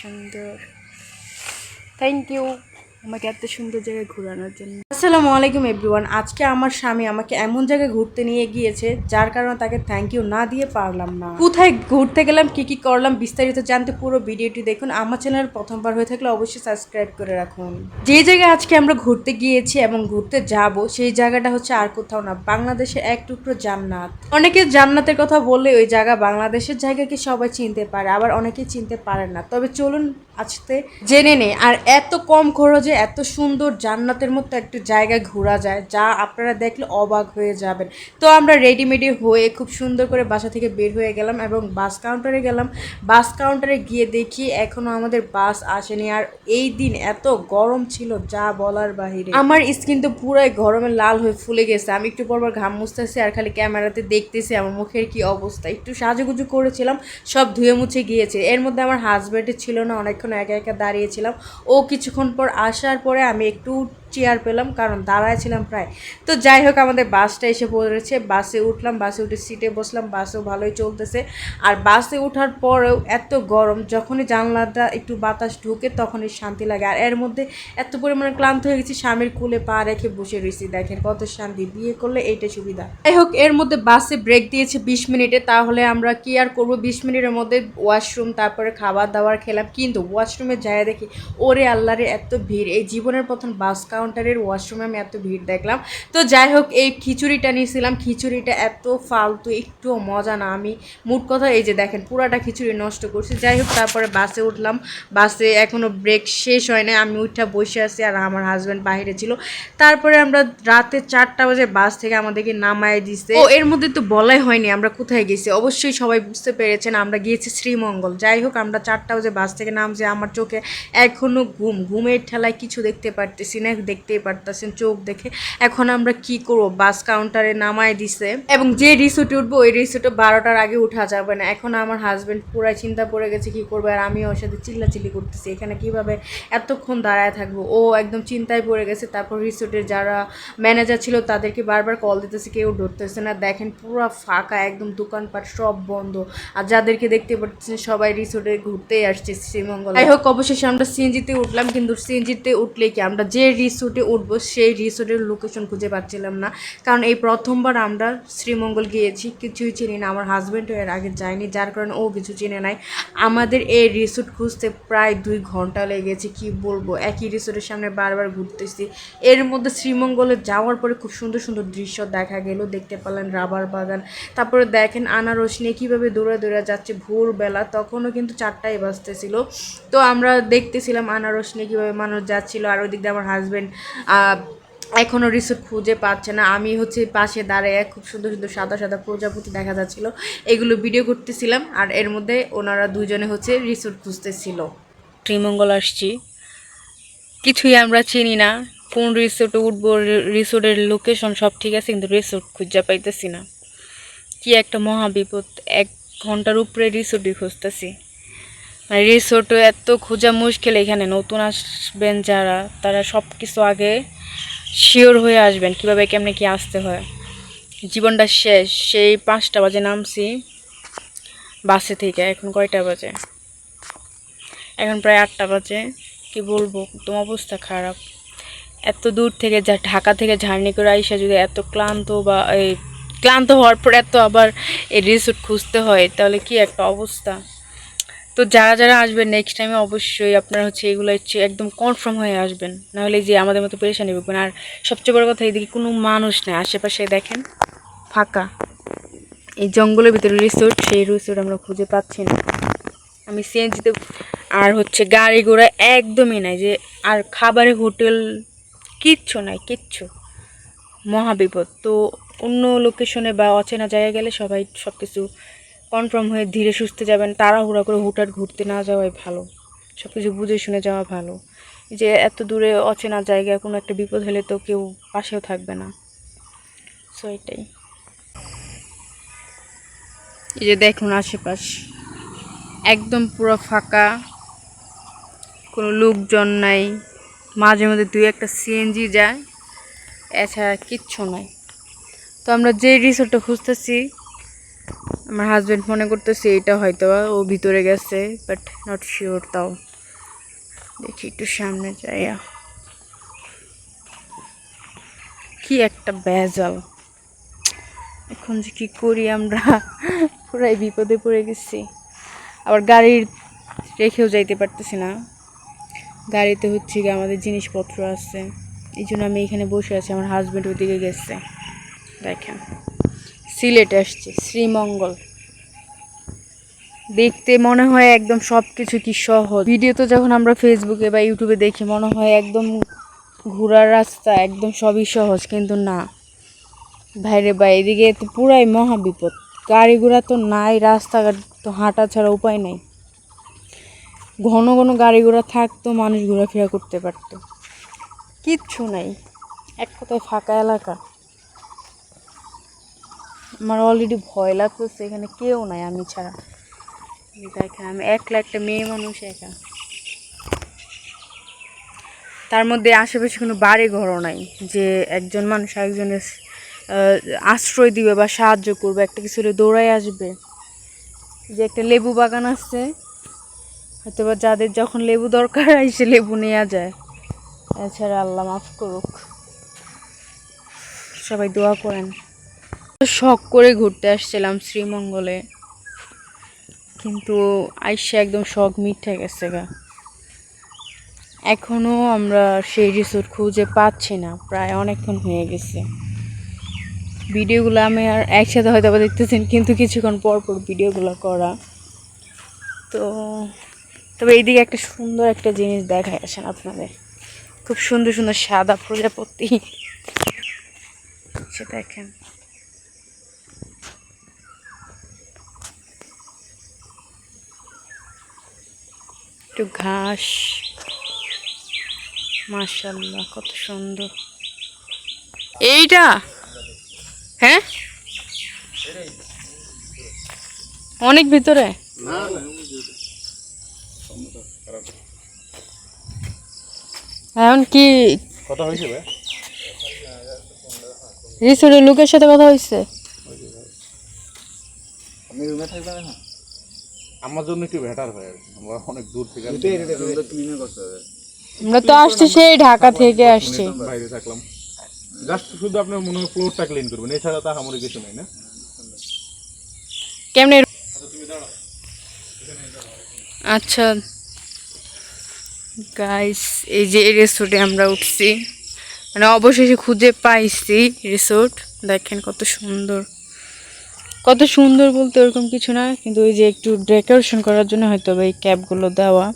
সুন্দর thank you আমাকে এত সুন্দর জায়গায় ঘোরানোর জন্য। আসসালামু আলাইকুম এভরিওয়ান আজকে আমার স্বামী আমাকে এমন জায়গায় ঘুরতে নিয়ে গিয়েছে, যার কারণে তাকে থ্যাংক ইউ না দিয়ে পারলাম না। কোথায় ঘুরতে গেলাম, কি কি করলাম, বিস্তারিত জানতে পুরো ভিডিওটি দেখুন। আমার চ্যানেল প্রথমবার হয়ে থাকলে অবশ্যই সাবস্ক্রাইব করে রাখুন। যে জায়গায় আজকে আমরা ঘুরতে গিয়েছি এবং ঘুরতে যাব, সেই জায়গাটা হচ্ছে আর কোথাও না, বাংলাদেশের এক টুকরো জান্নাত। অনেকে জান্নাতের কথা বললে ওই জায়গা বাংলাদেশের জায়গাকে সবাই চিনতে পারে, আবার অনেকে চিনতে পারে না। তবে চলুন আজকে জেনে নেই। আর এত কম খরচে এত সুন্দর জান্নাতের মতো একটা জায়গায় ঘোরা যায়, যা আপনারা দেখলে অবাক হয়ে যাবেন। তো আমরা রেডিমেডি হয়ে খুব সুন্দর করে বাসা থেকে বের হয়ে গেলাম এবং বাস কাউন্টারে গেলাম। বাস কাউন্টারে গিয়ে দেখি এখনও আমাদের বাস আসেনি। আর এই দিন এত গরম ছিল, যা বলার বাহিরে। আমার স্কিন তো পুরাই গরমে লাল হয়ে ফুলে গেছে। আমি একটু পরপর ঘাম মুছতেছি আর খালি ক্যামেরাতে দেখতেছি আমার মুখের কি অবস্থা। একটু সাজুগুজু করেছিলাম, সব ধুয়ে মুছে গিয়েছে। এর মধ্যে আমার হাজব্যান্ডের ছিল না, অনেকক্ষণ একা একা দাঁড়িয়েছিলাম ও কিছুক্ষণ পর আসার পরে আমি একটু চেয়ার পেলাম, কারণ দাঁড়ায় ছিলাম প্রায়। তো যাই হোক, আমাদের বাসটা এসে পড়েছে। বাসে উঠলাম, বাসে উঠে সিটে বসলাম, বাসেও ভালোই চলতেছে। আর বাসে ওঠার পরেও এত গরম, যখনই জানলাটা একটু বাতাস ঢুকে তখনই শান্তি লাগে। আর এর মধ্যে এত পরিমাণে ক্লান্ত হয়ে গেছি, স্বামীর কুলে পা রেখে বসে রয়েছি দেখেন কত শান্তি, বিয়ে করলে এইটা সুবিধা। যাই হোক, এর মধ্যে বাসে ব্রেক দিয়েছে বিশ মিনিটে। তাহলে আমরা কি আর করব? বিশ মিনিটের মধ্যে ওয়াশরুম তারপরে খাবার দাবার খেলাম। কিন্তু ওয়াশরুমে যায় দেখি, ওরে আল্লাহরে, এত ভিড়। এই জীবনের প্রথম বাস কাউন্টারের ওয়াশরুমে আমি এত ভিড় দেখলাম। তো যাই হোক, এই খিচুড়িটা নিয়েছিলাম। খিচুড়িটা এত ফালতু একটুও মজা না। আমি মুট কথা এই যে দেখেন, পুরাটা খিচুড়ি নষ্ট করছি। যাই হোক, তারপরে বাসে উঠলাম। বাসে এখনও ব্রেক শেষ হয় না আমি উঠা বসে আছি আর আমার হাজব্যান্ড বাইরে ছিল। তারপরে আমরা রাতে চারটা বাজে বাস থেকে আমাদেরকে নামায় দিছে। ও, এর মধ্যে তো বলাই হয়নি আমরা কোথায় গেছি। অবশ্যই সবাই বুঝতে পেরেছেন, আমরা গিয়েছি শ্রীমঙ্গল। যাই হোক, আমরা চারটা বাজে বাস থেকে নামছি। আমার চোখে এখনও ঘুম। ঘুমের ঠেলায় কিছু দেখতে পারতেছি না। দেখতেই পারতেছেন, চোখ দেখে। এখন আমরা কি করব? বাস কাউন্টারে নামায় দিছে। এবং যে রিসোর্টে উঠবো, ওই রিসোর্টে বারোটার আগে উঠা যাবে না। এখন আমার হাজব্যান্ড পুরাই চিন্তা পড়ে গেছে, কি করবে? আর আমি ওর সাথে চিল্লাচিল্লি করতেছি। এখানে কীভাবে এতক্ষণ দাঁড়ায় থাকব? ও একদম চিন্তায় পড়ে গেছে। তারপর রিসোর্টের যারা ম্যানেজার ছিল, তাদেরকে বারবার কল দিতেছে, কেউ ধরতেছে না। দেখেন পুরো ফাঁকা, একদম দোকানপাট সব বন্ধ। আর যাদেরকে দেখতে পাচ্ছেন সবাই রিসোর্টে ঘুরতেই আসছে শ্রীমঙ্গল। যাই হোক, অবশেষে আমরা সিএনজিতে উঠলাম, কিন্তু সিএনজিতে উঠলে কি? আমরা যে রিসোর্টে উঠবো, সেই রিসোর্টের লোকেশন খুঁজে পাচ্ছিলাম না। কারণ এই প্রথমবার আমরা শ্রীমঙ্গল গিয়েছি, কিছুই চিনি না। আমার হাজব্যান্ডও এর আগে যায়নি, যার কারণে ও কিছু চিনে নাই। আমাদের এই রিসোর্ট খুঁজতে প্রায় দুই ঘণ্টা লেগেছে, কি বলব? একই রিসোর্টের সামনে বারবার ঘুরতেছি। এর মধ্যে শ্রীমঙ্গলে যাওয়ার পরে খুব সুন্দর সুন্দর দৃশ্য দেখা গেল। দেখতে পেলেন রাবার বাগান। তারপরে দেখেন আনারস নিয়ে কীভাবে দৌড়ে দৌড়ে যাচ্ছে ভোরবেলা। তখনও কিন্তু চারটায় বাজতেছিল। তো আমরা দেখতেছিলাম আনারস নিয়ে কীভাবে মানুষ যাচ্ছিল। আর ওই দিক দিয়ে আমার হাজব্যান্ড এখনও রিসোর্ট খুঁজে পাচ্ছে না। আমি হচ্ছে পাশে দাঁড়িয়ে খুব সুন্দর সুন্দর সাদা সাদা প্রজাপতি দেখা যাচ্ছিল। এগুলো ভিডিও করতেছিলাম আর এর মধ্যে ওনারা দুজনে হচ্ছে রিসোর্ট খুঁজতেছিল। শ্রীমঙ্গল আসছি। কিছুই আমরা চিনি না। কোন রিসোর্টে উঠবো, রিসোর্টের লোকেশন সব ঠিক আছে, কিন্তু রিসোর্ট খুঁজে পাইতেছি না। কি একটা মহাবিপদ। এক ঘণ্টার উপরে রিসোর্টই খুঁজতেছি। মানে রিসোর্টও এত খোঁজা মুশকিল এখানে। নতুন আসবেন যারা, তারা সব কিছু আগে শিওর হয়ে আসবেন কীভাবে কেমনে কি আসতে হয়। জীবনটা শেষ, সেই পাঁচটা বাজে নামছি বাসে থেকে, এখন কয়টা বাজে? এখন প্রায় আটটা বাজে, কি বলব, একদম অবস্থা খারাপ। এত দূর থেকে যা, ঢাকা থেকে ঝার্নি করে আইসা যদি এত ক্লান্ত বা এই ক্লান্ত হওয়ার পর এত আবার এই রিসোর্ট খুঁজতে হয়, তাহলে কি একটা অবস্থা? তো যারা যারা আসবেন নেক্সট টাইমে অবশ্যই আপনারা হচ্ছে এগুলো হচ্ছে একদম কনফার্ম হয়ে আসবেন। নাহলে যে আমাদের মতো পেরেশানি ভুগবেন আর সবচেয়ে বড় কথা, এদিকে কোনো মানুষ নেই। আশেপাশে দেখেন, ফাঁকা। এই জঙ্গলের ভিতরে রিসোর্ট সেই রিসোর্ট আমরা খুঁজে পাচ্ছি না। আমি সিএনজিতে আর হচ্ছে গাড়ি ঘোড়া একদমই নাই যে, আর খাবারের হোটেল কিচ্ছু নাই, কিচ্ছু। মহাবিপদ। তো অন্য লোকেশনে বা অচেনা জায়গায় গেলে সবাই সব কিছু কনফার্ম হয়ে ধীরে সুস্থে যাবেন, তাড়াহুড়া করে হুটহাট ঘুরতে না যাওয়াই ভালো। সব কিছু বুঝে শুনে যাওয়া ভালো। যে এত দূরে অচেনা জায়গায় কোনো একটা বিপদ হলে তো কেউ পাশেও থাকবে না। সো এটাই। এই যে দেখুন আশেপাশ। একদম পুরো ফাঁকা। কোনো লোকজন নাই। মাঝে মধ্যে দুই একটা সিএনজি যায়। এছাড়া কিচ্ছু নাই। তো আমরা যে রিসোর্টটা খুঁজতেছি আমার হাজব্যান্ড মনে করতেছে এটা হয়তো ও ভিতরে গেছে বাট নট শিওর তাও। দেখি একটু সামনে যাইয়া কি একটা বেজাল এখন যে কি করি আমরা? পুরাই বিপদে পড়ে গেছি। আবার গাড়ির রেখেও যাইতে পারতেছি না। গাড়িতে হচ্ছে গিয়ে আমাদের জিনিসপত্র আছে। এই জন্য আমি এখানে বসে আছি, আমার হাজব্যান্ড ওদিকে গেছে। দেখেন। সিলেটে আসছে, শ্রীমঙ্গল। দেখতে মনে হয় একদম সব কিছু কি সহজ। ভিডিও তো যখন আমরা ফেসবুকে বা ইউটিউবে দেখি, মনে হয় একদম ঘোরার রাস্তা, একদম সবই সহজ, কিন্তু না। ভাইরে ভাই, এদিকে তো পুরাই মহা বিপদ গাড়ি ঘোড়া তো নাই, রাস্তাঘাট তো হাঁটা ছাড়া উপায় নাই। ঘন ঘন গাড়ি ঘোড়া থাকতো, মানুষ ঘোরাফেরা করতে পারতো। কিচ্ছু নাই, এক কথায় ফাঁকা এলাকা। আমার অলরেডি ভয় লাগতেছে, এখানে কেউ নাই আমি ছাড়া। দেখেন, আমি একলা একটা মেয়ে মানুষ একা। তার মধ্যে আশেপাশে কোনো বাড়ি ঘরও নাই, যে একজন মানুষ একজনের আশ্রয় দিবে বা সাহায্য করবে, একটা কিছু হলে দৌড়াই আসবে। যে একটা লেবু বাগান আছে হয়তো বা যাদের যখন লেবু দরকার হয়, সে লেবু নেওয়া যায়। এছাড়া আল্লাহ মাফ করুক। সবাই দোয়া করেন। শখ করে ঘুরতে আসছিলাম শ্রীমঙ্গলে। কিন্তু আইসে একদম শখ মিঠে গেছে গা। এখনও আমরা সেই রিসোর্ট খুঁজে পাচ্ছি না, প্রায় অনেকক্ষণ হয়ে গেছে। ভিডিওগুলো আমি আর একসাথে হয়তো বা দেখতেছেন, কিন্তু কিছুক্ষণ পর পর ভিডিওগুলো করা। তো তবে এইদিকে একটা সুন্দর একটা জিনিস দেখায় আসেন আপনাদের। খুব সুন্দর সুন্দর সাদা প্রজাপতি। সে দেখেন। একটু ঘাস। মাশাল্লাহ কত সুন্দর। এইটা? হ্যাঁ? অনেক ভিতরে? এখন কি? কথা হয়েছে রিসোর্টের লোকের সাথে কথা হয়েছে। আপনি রুমে থাকবেন এখন? আমার জন্য একটু বেটার হয় আর কি। আমরা অনেক দূর থেকে আমরা তো আসছি সেই ঢাকা থেকে আসছি। বাইরে থাকলাম। জাস্ট শুধু আপনার মনে হয় ফ্লোরটা ক্লিন করবেন এছাড়া তো আমার কিছু নাই না। কেমনে আচ্ছা গাইস এই যে এই রিসোর্টে আমরা উঠছি। মানে অবশেষে খুঁজে পাইছি রিসোর্ট দেখেন কত সুন্দর। কত সুন্দর বলতে ওরকম কিছু না, কিন্তু ওই যে একটু ডেকোরেশন করার জন্য হয়তো এই ক্যাবগুলো দেওয়া।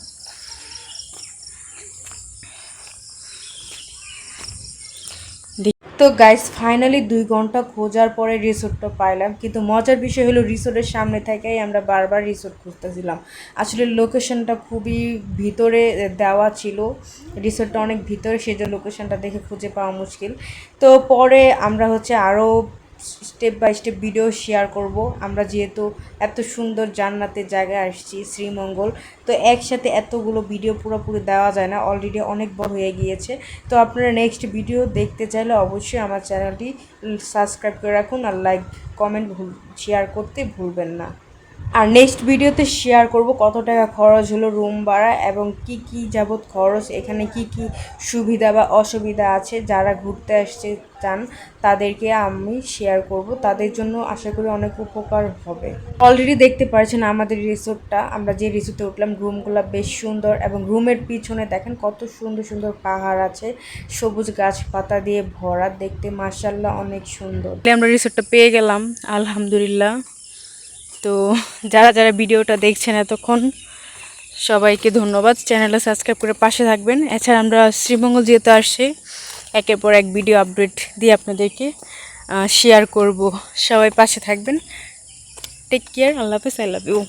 তো গাইস ফাইনালি দুই ঘণ্টা খোঁজার পরে রিসোর্টটা পাইলাম, কিন্তু মজার বিষয় হলো রিসোর্টের সামনে থেকেই আমরা বারবার রিসোর্ট খুঁজতেছিলাম। আসলে লোকেশনটা খুবই ভিতরে দেওয়া ছিল রিসোর্টটা অনেক ভিতরে সেই জন্য লোকেশনটা দেখে খুঁজে পাওয়া মুশকিল। তো পরে আমরা হচ্ছে আরও step by step video share করব। আমরা যেহেতু এত সুন্দর জান্নাতের জায়গায় আসছি, শ্রীমঙ্গল, তো একসাথে এতগুলো ভিডিও পুরোপুরি দেওয়া যায় না। অলরেডি অনেক বড় হয়ে গিয়েছে। তো আপনারা নেক্সট ভিডিও দেখতে চাইলে অবশ্যই আমার চ্যানেলটি সাবস্ক্রাইব করে রাখুন আর লাইক কমেন্ট ভুল শেয়ার করতে ভুলবেন না। আর নেক্সট ভিডিওতে শেয়ার করব কত টাকা খরচ হলো রুম ভাড়া এবং কি কি যাবত খরচ, এখানে কি কি সুবিধা বা অসুবিধা আছে, যারা ঘুরতে আসতে চান তাদেরকে আমি শেয়ার করব। তাদের জন্য আশা করি অনেক উপকার হবে। অলরেডি দেখতে পাচ্ছেন আমাদের রিসোর্টটা আমরা যে রিসোর্টে উঠলাম রুমগুলো বেশ সুন্দর এবং রুমের পিছনে দেখেন কত সুন্দর সুন্দর পাহাড় আছে। সবুজ গাছপাতা দিয়ে ভরা, দেখতে মার্শাল্লাহ অনেক সুন্দর। আমরা রিসোর্টটা পেয়ে গেলাম, আলহামদুলিল্লাহ। তো যারা যারা ভিডিওটা দেখছেন এতক্ষণ, সবাইকে ধন্যবাদ। চ্যানেলে সাবস্ক্রাইব করে পাশে থাকবেন। এছাড়া আমরা শ্রীমঙ্গল যেহেতু আসছি, একের পর এক ভিডিও আপডেট দিয়ে আপনাদেরকে শেয়ার করব। সবাই পাশে থাকবেন। টেক কেয়ার আল্লাহ হাফেজ। I love you